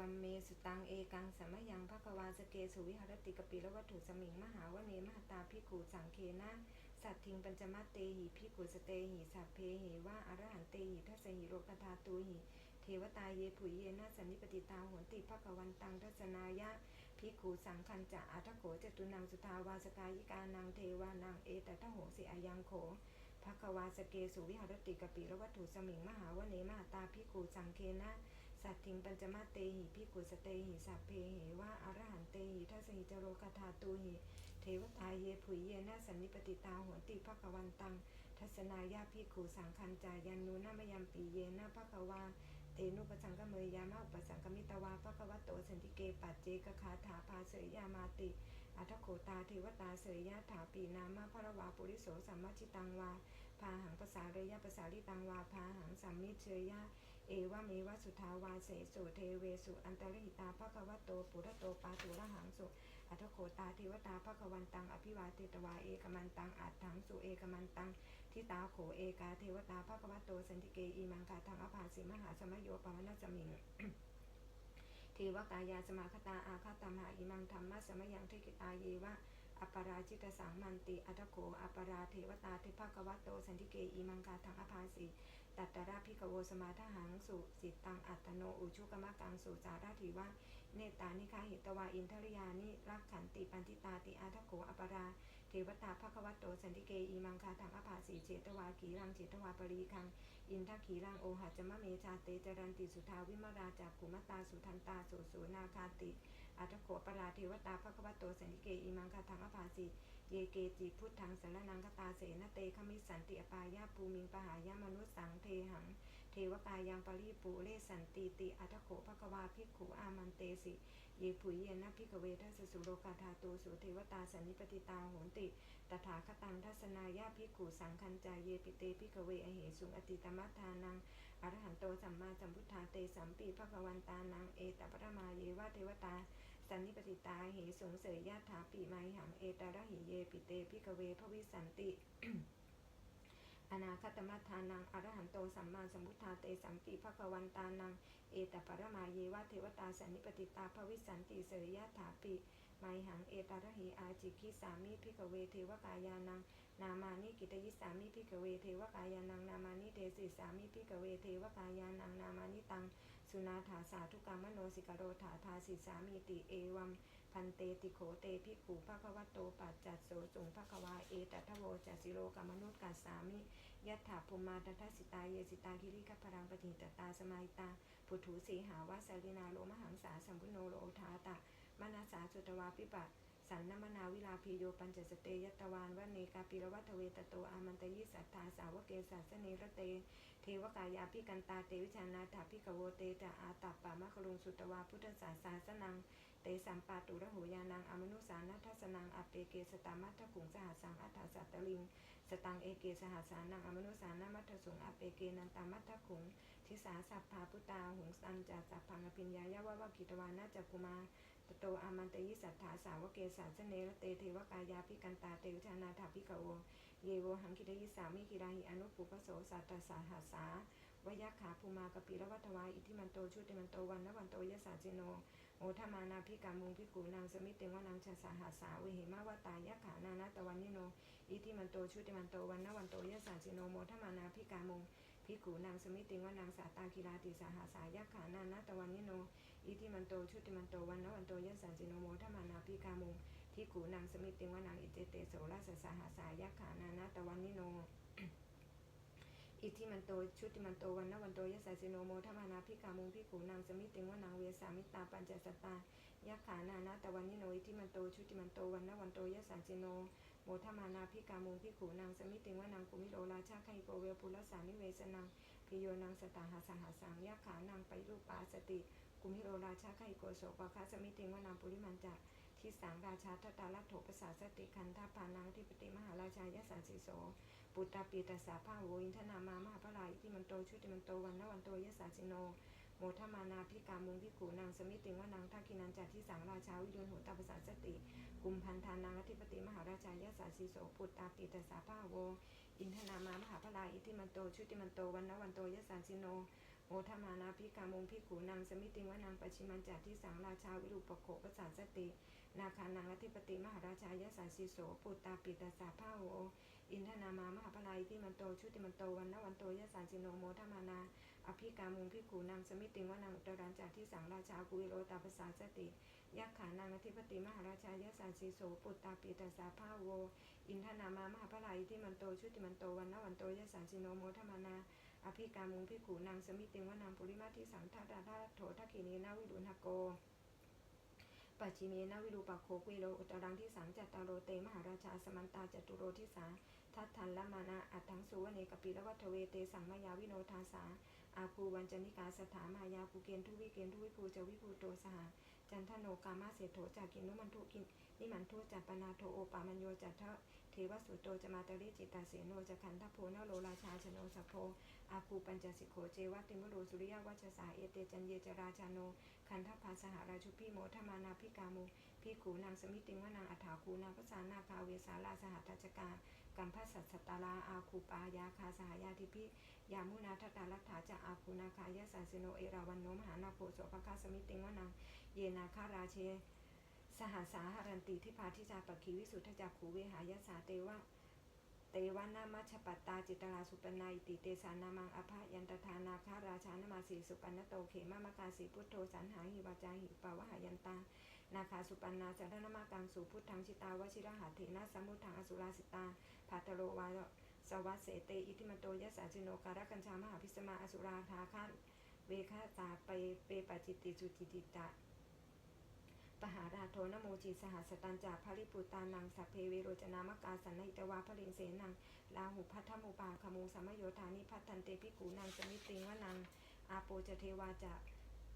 วัมเมสุตังเอกังสมยังภควาสเกสุวิหรติกปิละวัตถุสมิงมหาวเนมหตาพิกูสังเคนะสัตทิงปัญจมัตเตหิพิกุสเตหิสัพเพหิว่าอรหันเตหิทัสหิโรกธาตุหิเทวตาเยผุยเยนะสันนิปติตาหนติภควันตังทัศนายะพิกูสังคันจะอัทโขจตุนังสุทาวาสกายิกานังเทวานังเอตทะโหสิอายังโขภควาสเกสุวิหรติกปิละวัตถุสมิงมหาวเนมหตาพิกูสังเคนะ สัตถิงปัญจมาเตหิพิกุสเตหิสัพเพหิว่าอรหันเตหิทัสหิจโรกธาตุหิเทวตาเยผุยเยนะสันนิปติตาโหนติภควันตัง ทัศนายาพิขูสังคันจายันนูนามยามปีเยนะภควาเตนุปสังกเมยยามะอุปสังกมิตวาภควโตสันติเกปัจเจกคาถาภาเสยยามาติ อัทโขตาเทวตาเสยยะถาปีนามาพระวาปุริโสสัมมาชิตังวาพาหังภาษาเรยะภาษาลิตังวาพาหังสัมมิเชยยะ เอวะเมวะสุทาวาเสสุเทเวสุอันตรหิตาภควโตปุระโตปาตุระหังสุอัทโขตาเทวตาภควันตังอภิวาเทตวาเอกมันตังอัตถังสุเอกมันตังทิตาโขเอกาเทวตาภควโตสันติเกอีมังคาทังอภาสิมหาสมโยปวนาสมิงเทวกายาสมาคตาอาคาตมหาอิมังธรรมะสมยังเทกิตาเยวะอปราจิตสังมันติอัตโขอปราเทวตาเทภกวัตโตสันติเกอีมังคาทังอภาสิ ตัตตระพิกโวสมาทหังสุจิตตังอัตโนอุชุกมะกังสุจาราธิวะเนตานิคาหิตวาอินทริยานิรักขันติปันติตาติอาทโขอปราเทวตาภควัตโตสันติเกอีมังคาทังอภาสีเจตวาขีรังเจตวาปรีคัง อินทขีรังโอหัจมะเมชาเตจรันติสุทาวิมราจากกุมตาสุทันตาสุสูนาคาติอัตโขปราเทวตาภควัตโตสันติเกอีมังคาทังอภาสี เยเกจิพุทธังสารนังคตาเสนเตขมิสันติอปายาภูมิงปหายามนุสสังเทหัง เทวกายังปริปูเลสันติติอัตโขภควาภิกขุอามันเตสิ เยผุยเยนะพิกเวทัสสุโรกาธาตูสุเทวตาสันนิปติตาโหนติ ตถาคตังทัศนายาภิกขุสังคัญจายเยปิเตพิกเวอเหสุงอติตมัฏฐานังอรหันโตสัมมาสัมพุทธาเตสัมปีภควันตานังเอตปรมาเยวะเทวตา สันนิปติตาเหสุงเสยยะถาปีไมหังเอตาระหิเยปิเตพิกเวภวิสันติอนาคตมัฏฐานังอรหันโตสัมมาสัมพุทธาเตสัมปีภควันตานัง เอตปรมาเยวะเทวตาสันนิปติตาภวิสันติเสยยะถาปิไมหังเอตาระหิอาจิคิสามิพิกเวเทวกายานัง นามานิกิตยิสามิพิกเวเทวกายานัง นามานิเทสิสามิพิกเวเทวกายานัง นามานิตัง สุนาถาสาธุกรรมโนสิกโรถาทาสิสามีติเอวัมพันเตติโขเตภิกขุภควโตปัจจัตโสสุงภควาเอตัทโวจัสสิโรกรรมนุษกัสสามิยัตถาภูมาตทัสสิตาเยสิตาคิริกัพรังปฏิตตาสมัยตาปุถุสีหาวาสารินาโลมหังสาสัมพุโนโลทาตะมนาสาสุตวาปิปัต สันนมนาวิลาพีโยปัญจสเตยตวานวเนกาปิรวัตเวตโตอามันตยิสัทธาสาวเกสัสเนรเต เทวกายาพิกันตาเตวิชานาถาพิกโวเตตาอาตัปปามะคลุงสุตวาพุทธศาสาสนัง เตสัมปาตุระหูยานังอมนุสานัทสนังอัปเปเกสตามัทถขุงสหัสังอัฏฐาสัตตลิง สตังเอเกสหัสานังอมนุสานามัทถสุงอัปเปเกนันตามัทถขุงทิสาสัพพาพุตาหุงสันจาสัพพังอภิญญายาวะวะกิตวานาจักกุมา โตอามันเตยิสัทธาสาวกเกสาสเนระเตเทวกายาพิกันตาเตวชานาถาพิกโวเยโวหังคิดยิสามิกิราหิอนุปุปโสสัตตสาหัสสาวยะขาภูมากปิรวัตวายอิทิมันโตชุติมันโตวันนวันโตยะสาจิโนโอทมานาพิกามุงพิกูนางสมิตเตวานางชาสาหาสาเวหิมาวตายะขานานาตวันนิโนอิทิมันโตชุติมันโตวันนวันโตยะสาจิโนโมทมานาพิกามุง พิกูนางสมิตเตวานางสาตาคิราติสาหาสายะขานานาตวันนิโน อิทิมันโตชุติมันโตวันนวันโตยะสาจิโนโมทมานาพิกามุงพิกูนางสมิตเตวานางอิเจเตโสราสสาหาสายะขานานาตวันนิโนอิทิมันโตชุติมันโตวันนวันโตยสาสิโนโมทมานาพิกามุงพิขูนางสมิติงว่านางเวสามิตาปัญจสตายะขานานาตวันนิโนอิทิมันโตชุติมันโตวันนวันโตยสาสิโน โมทมานาพิกามุงพิขูนางสมิติงว่านางกุมิโลราชาไคโกเวปุรสานิเวสนังพิโยนางสตาหาสหาสังยะขานางไปรูปปาสติ กุมิโลราชาไคโกโสปะคะสมิติงว่านางปุริมันจะทิสังราชาทตาลัตโถปสาสติคันธาปานังทิปติมหาราชายะสาสิโส ปุตตาปีตาสาภาโวอินทนามามหาพระลายที่มันโตชุติมันโตวันนวันโตยสาสิโน โมทมานาพิกามุงพิขูนางสมิติงว่านางทักกินันจัดที่สังราชาวิรุณโหตาภาษาสติ กุมพันธานางอธิปติมหาราชายะสาสิโสปุตตาปีตาสาภาโว อินทนามามหาพลายอิทิมันโตชุติมันโตวันนวันโตยะสาสิโนโมทมานาพิกามุงพิขูนางสมิติงว่านางปชิมันจาที่สังราชาวิรุปโขปสาสตินาคานังอธิปติมหาราชายสาสิโสปุตตาปิตาสาภาโหอินทนามามหาพลายที่มันโตชุติมันโตวันนวันโตยสานสิโนโมทมานา อภิกามุงพิขูนางสมิติงว่านางอุตรันจาที่สังราชากุวิโรตาปสาสติยักขานางอธิปติมหาราชายสานสิโสปุตตาปิตาสาภาโว อินทนามามหาพลายที่มันโตชุติมันโตวันนวันโตยสานสิโนโมทมานาอภิกามุงพิขูนางสมิติงว่านางปุริมาทิสังทัตตาทาโถทักขินีนาวิรุณหโกปัจฉิเมนาวิรูปโคกวิโลอุตรังที่สังจัตตาโรเตมหาราชาสมันตาจัตุโรทิสาทัตทันละมานาอัตถังสุวเนกปิละวัฏเวเตสังมายาวิโนทาสา อาภูวันจนิกาสถามายาภูเกณทุวิเกณทุวิภูจวิภูโตสหจันทโนกามาเสโถจากกินุมันทุกินนิมันทุจัปปนาโทโอปามัญโยจัตทเทวสุโตจมาตริจิตาเสโนจะขันทโพนโลราชาชโนสโพอาคูปัญจสิโขเจวัติมุโรสุริยวัชสาเอเตจันเยจราชาโนคันทภาสหราชุพิโมทมานาพิกามุพิขูนางสมิติงวนางอัฐาคูนางพระสานาคาเวสาลาสหัตจกากัมพัสสัตตตาลาอาคูปายาคาสหายาทิพิ ยามุนาทตาลัตถาจะอาคูนาคายะสันสิโนเอราวันโนมหานาโพโสภคาสมิติงวนางเยนาคาราเช สหสาหรันติทิพาทิจาปคีวิสุทธจักขูเวหายสาเตวะเตวานามัชปัตตาจิตราสุปนาอิติเตสานามังอภายันตทานาคาราชานามาสีสุปันโตเขมามกาสีพุทโธสันหาหิวาจาหิปาวหายันตานาคาสุปันนาจันทนามากังสุพุทธังชิตาวชิระหาเถนะสมุทังอสุราสิตาภาตโรวา สวัสเสเตอิทิมันโตยะสาจิโนการกัญชามหาพิสมาอสุราธาคานเวคาตาไปเปปจิตติสุจิติตะปหาราโทนโมจิสหัสตันจาภริปุตานังสัพเพเวโรจนามกาสันนิตวาภริเสนังลาหุพัทธมุปาขมูสัมโยธานิพัทธันเตพิกูนางสมิติงวนังอาโปจเทวาจะ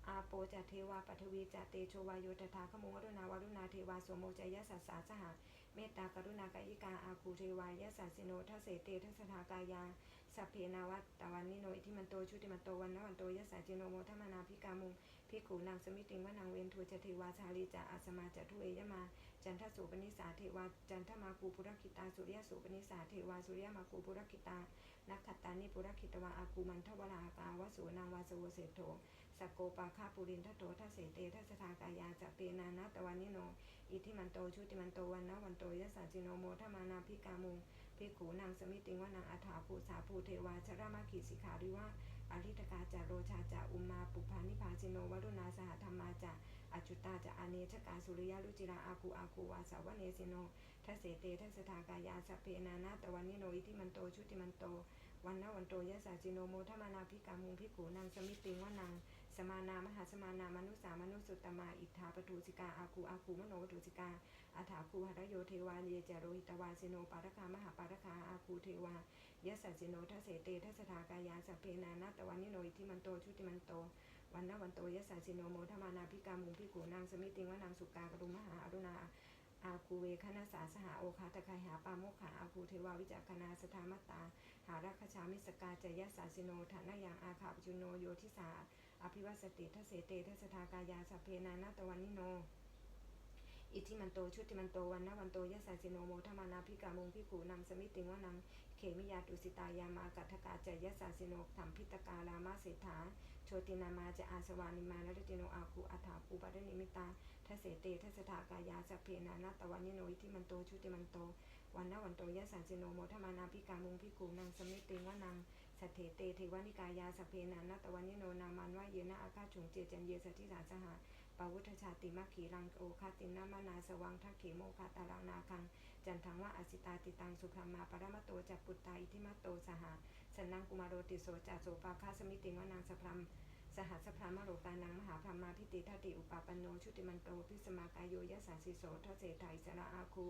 อาโปจเทวาปัทวีจเตโชวาโยตถาขมูวรุณาวรุณาเทวาสโมจยสัสสาสหะ เมตตากรุณากายิกาอาคูเทวายะสัสสิโนทัสเสเตทัสสทากายาสัพเพนาวัตตวันนิโนอิทิมันโตชุติมันโตวันนวันโตยะสัจจิโนโมทมานาพิกามุงพิขูนางสมิติงวานางเวนทูจเทวาชาลีจะอาสมาจะทุเอยมา จันทสุปนิสาเทวาจันทมาคูปุรคิตาสุริยสุปนิสาเทวาสุริยมาคูปุรคิตานักขัตตานิปุรคิตวาอาคูมันทวรากาวสุนางวาสวเศโธสกโกปาคาปุรินทโตทัสเสเตทัสสทากายาจะเปนานาตวันนิโน อิทิมันโตชุติมันโตวันนะวันโตยะสัจจิโนโมทมานาพิกามุงพิขูนางสมิติงวานางอัฏฐาภูสาภูเทวาชรามาขีสิขาริวาอริตกาจาโรชาจาอุมาปุพานิพาชิโนวรุณาสหธรรมาจาอจุตาจาอเนชกาสุริยาลุจิราอาคูอาคูวาสาวเนสิโนทัเสเตทัสสทากายาสัพเพนานาตวันนิโนอิทิมันโตชุติมันโตวันนะวันโตยะสัจจิโนโมทมานาพิกามุงพิขูนางสมิติงวานาง สมานามหาสมานามนุสามนุสุตตมาอิทธาปทุสิกาอาคูอาคูมโนปทุสิกาอาถาคูหรโยเทวาเยจโรหิตวาสิโนปารคามหาปารคาอาคูเทวายะสัจจิโนทัสเสเตทัสสทากายาสเพนานาตวันนิโนอิทิมันโตชุติมันโตวันนวันโตยะสัจจิโนโมทมานาพิกามุงพิขูนางสมิติงวานางสุกากรุมหาอรุณาอาคูเวคณาสาสหาโอคาตะคายหาปาโมขาอาคูเทวาวิจักคณาสธามตตาหารักขชามิสกาจยะสาสิโนฐานะยังอาคาปจุโนโยทิสา อภิวัสติทัเสเตทัสทากายาสัพเพนานาตวันนิโน อิทิมันโตชุติมันโตวันนวันโตยะสาสิโนโมทมานาพิกามุงพิขูนำสมิติงวนังเขมิยาตุสิตายามากัทกาจยะสาสิโนธรรมพิตกาลามาเศรษฐาโชตินามาจะอาสวานิมานรติโนอาคูอัฏฐาคูปะนิมิตาทัสเสเตทัสทากายาสัพเพนานาตวันนิโนอิทิมันโตชุติมันโตวันนวันโตยะสาสิโนโมทมานาพิกามุงพิขูนางสมิติงวนัง สัทเถเตเทวานิกายาสเพนานาตวันนิโนนามันวะเยนะอาคาฉุงเจจันเยสทิสาสหะปาวุธชาติมัคขีรังโอคาตินามานาสวังทักขีโมคาตารังนาคัง จันทังว่าอสิตาติตังสุพรมาปรมะโตจัปุตตาอิทิมัตโตสหะสนังกุมารโรติโสจัโสปาคาสมิติวานางสพรมสหัสพรามโรกานังมหาพรหมาพิติทัติอุปาปันโนชุติมันโตพิสมากายโยยะสัสสิโสทเสไทยสระอาคู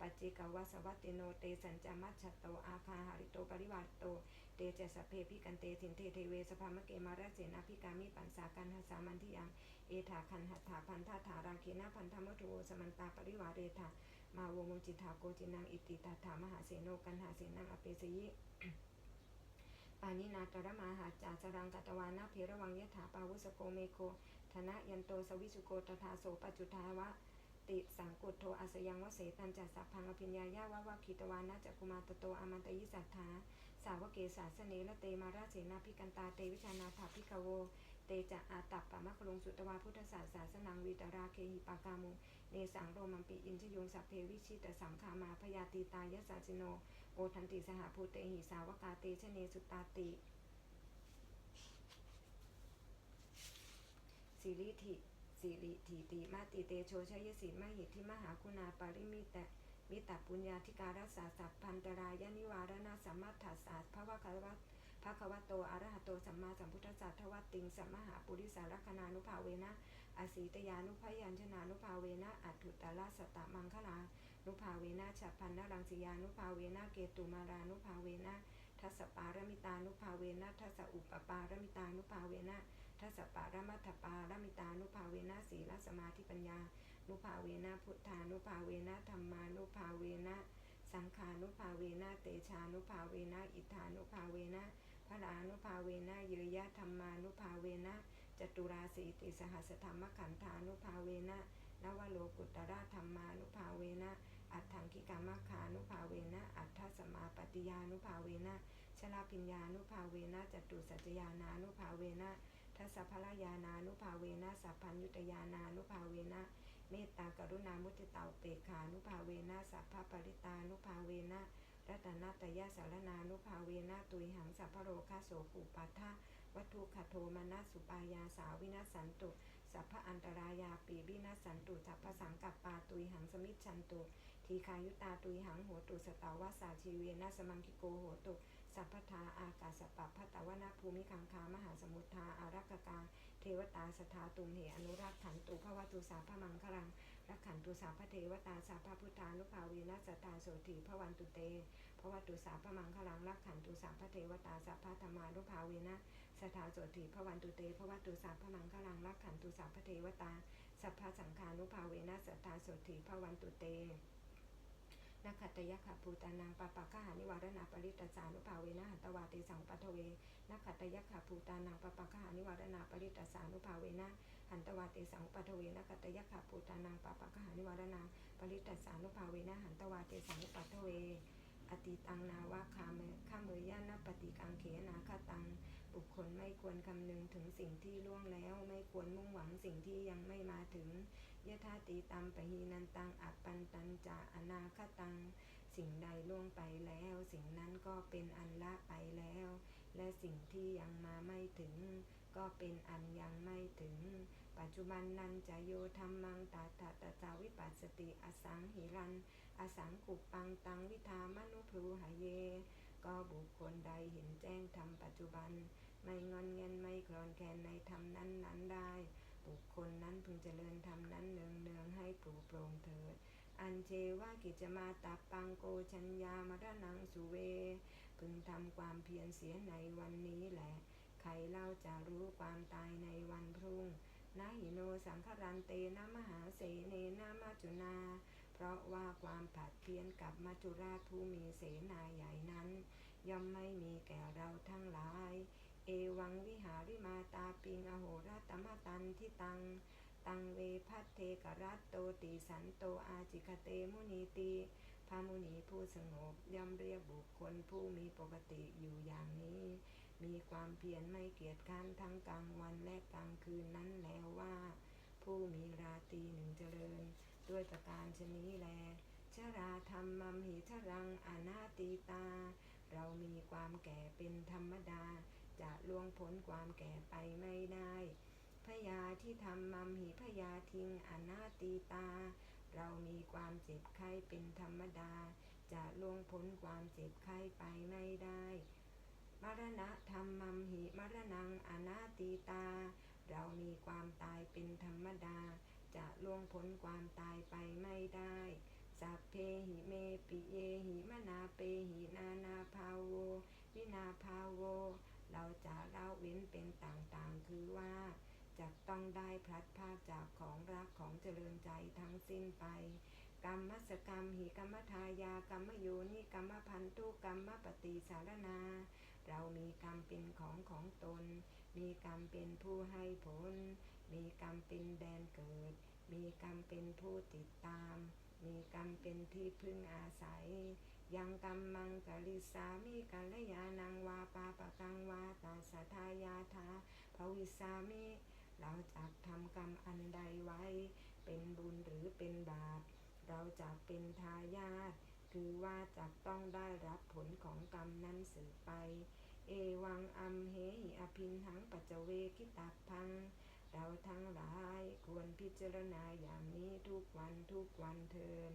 ปัจเจกวาสวัตติโนเตสัญจามัชชโตอาคาหาริโตปริวัตโต เตเจสพเพพิกันเตสินเทเทเวสภามะเกมาราเสนาพิกามิปันสากันหสามันทิยังเอถาคันหัตถาพันธาถาราเคนะพันธมัตุโสมันตาปริวาเรธามาโวมุจิตาโกจินังอิติตาถามหาเสโนกันหาเสนังอเปสยิปานินาตระมาหาจาสรังกัตวานาเพระวังยถาปาวุสโกเมโคธนะยันโตสวิสุโกตถาโสปัจจุทาวะติสังกุตโทอาสยังวเสตันจัสสัพพังอภิญญายาวะวะคิตวานะจักกุมาตโตอามันตยิสัทธา สาวกเกศาสเนละเตมาราเสนาพิกันตาเตวิชานาถาพิกโว เตจะอาตับปะมะคลงสุตวาพุทธศาสาสนังวีตราเคหิปากามุเนสังโรมัมปิอินชยุงสัพเพวิชิตสังขามาพยาตีตายสาจิโนโอทันติสหภูเตหิสาวกาเตชเนสุตตาติสิริธิสิริถิติมาติเตโชชยสินมหิทธิมหาคุณาปาริมิตะ มิตรปุญญาธิการัสสาสัพพันตรายนิวารณาสัมมัตถสาพระวะควัตพระควโตอรหะโตสัมมาสัมพุทธัสสะทวัตติงสัมมหาปุริสารคณานุภาเวนะอสีตยานุพยัญชนานุภาเวนะอัตถุตละสตตมังคลานุภาเวนะฉัพพันนรังสียานุภาเวนะเกตุมารานุภาเวนะทัสปารมิตานุภาเวนะทัสอุปปารมิตานุภาเวนะทัสปารมัตถปารมิตานุภาเวนะศีลสมาธิปัญญา นุภาเวนะพุทธานุภาเวนะธรรมานุภาเวนะสังขานุภาเวนะเตชานุภาเวนะอิทานุภาเวนะพระานุภาเวนะเยยะธรรมานุภาเวนะจตุราสีติสหัสธรรมขันธานุภาเวนะนวโลกุตระธรรมานุภาเวนะอัตถังคิกามัคานุภาเวนะอัตถสมาปฏิยานุภาเวนะชลาพิญญานุภาเวนะจตุสัจยานานุภาเวนะทัสพลายานานุภาเวนะสัพพัญยุตยานานุภาเวนะ เมตตากรุณามุติตาเปกขานุภาเวนะสัพพปริตานุภาเวนะรัตนาตยาสารนานุภาเวนะตุยหังสัพพโรคาโสกุปัฏฐะวัตถุขโทมานัสสุปายาสาวินาสันตุสัพพอันตรายาปีวินาสันตุสัพพสังกัปปาตุยหังสมิจฉันตุทีคายุตาตุยหังโหตุสตาวาสาชีเวนะสมังคิโกโหตุสัพพทาอากาสปะพัตตวนาภูมิคังคามหาสมุทธาอารักกา ทวตาสถาตุมเหอนุรักขันตุภวตุสาพมังคลังรักขันตุสาพเทวตาสาพพุทธานุภาวีนัสตาโสถีพวันตุเตพวตุสาพมังคลังรักขันตุสาพเทวตาสาพธรรมานุภาวีนะสถาโสถีพวันตุเตพวตุสาพมังคลังรักขันตุสาพเทวตาสัพพสังขานุภาเวนะสตาโสถีพวันตุเต นักขัตยะขภูตานังปะปะกะหานิวารณาปริตสานุภาเวนะหันตวาเตสังปัทเวนักขัตยะขภูตานังปะปะกะหานิวารณาปริตสานุภาเวนะหันตวาเตสังปัทเวนักขัตยะขภูตานังปะปะกะหานิวารณาปริตสานุภาเวนะหันตวาเตสังปัทเวอติตังนาวะคาเมข้าเมยานาปฏิกังเขนาคตัง บุคคลไม่ควรคำนึงถึงสิ่งที่ล่วงแล้ว ไม่ควรมุ่งหวังสิ่งที่ยังไม่มาถึง ยะธาติตัมปะหีนันตังอัปปันตันจาอนาคตัง สิ่งใดล่วงไปแล้ว สิ่งนั้นก็เป็นอันละไปแล้ว และสิ่งที่ยังมาไม่ถึง ก็เป็นอันยังไม่ถึง ปัจจุบันนันจะโยธรรมังตาตาตาจาวิปัสสติอสังหิรัน อสังกุปังตังวิธามนุพลูหเย ก็บุคคลใดเห็นแจ้งธรรมปัจจุบัน ไม่งอนเงันไม่คลอนแคลนในธรรมนั้นนั้นได้ บุคคลนั้นพึงเจริญธรรมนั้นเนืองเนืองให้ปลูโปร่งเถิด อันเจว่ากิจมาตาปังโกชัญญามรณังสุเว พึงทำความเพียรเสียในวันนี้แหละ ใครเล่าจะรู้ความตายในวันพรุ่งนาหิโนสังครันเตนะมหาเสเนนามาจุนา เพราะว่าความผัดเพี้ยนกับมัจจุราชผู้มีเสนาใหญ่นั้น ย่อมไม่มีแก่เราทั้งหลาย เอวังวิหาริมาตาปิงอโหราตมตันทิตัง ตังเวพัทเทกรัตโตติสันโตอาจิคเตมุนีติพามุนีผู้สงบย่อมเรียกบุคคลผู้มีปกติอยู่อย่างนี้ มีความเพียรไม่เกียจค้านทั้งกลางวันและกลางคืนนั้นแล้วว่า ผู้มีราตีหนึ่งเจริญ ด้วยประการชนี้แลชราธรรมัมหิชรังอนาตีตา เรามีความแก่เป็นธรรมดา จะล่วงพ้นความแก่ไปไม่ได้พยาที่ทำมัมหิพยาทิงอนาตีตา เรามีความเจ็บไข้เป็นธรรมดา จะล่วงพ้นความเจ็บไข้ไปไม่ได้มรณะธรรมมัมหิมรณังอนาตีตา เรามีความตายเป็นธรรมดา จะล่วงพ้นความตายไปไม่ได้สัพเพหิเมปิเยหิมนาเปหินานาภาโว วินาภาโว เราจะ เล่าเว้นเป็นต่างๆ คือว่าจะต้องได้พลัดพากจากของรักของเจริญใจทั้งสิ้นไป กรรมมัสกรรม หิกรรมทายากรรมโยนิกรรมพันธุกรรมปฏิสารนา เรามีกรรมเป็นของของตน มีกรรมเป็นผู้ให้ผล มีกรรมเป็นแดนเกิด มีกรรมเป็นผู้ติดตาม มีกรรมเป็นที่พึ่งอาศัย ยังกัมมังกะลิสามิกัลยานังวาปาปะกังวาตาสทายาทาภวิสามิเราจะทำกรรมอันใดไว้ เป็นบุญหรือเป็นบาป เราจะเป็นทายาทคือว่าจะต้องได้รับผลของกรรมนั้นสืบไป เอวังอัมเหหิอภินหังปัจเวคิตาพัง เราทั้งหลายควรพิจารณาอย่างนี้ทุกวันทุกวันเทิน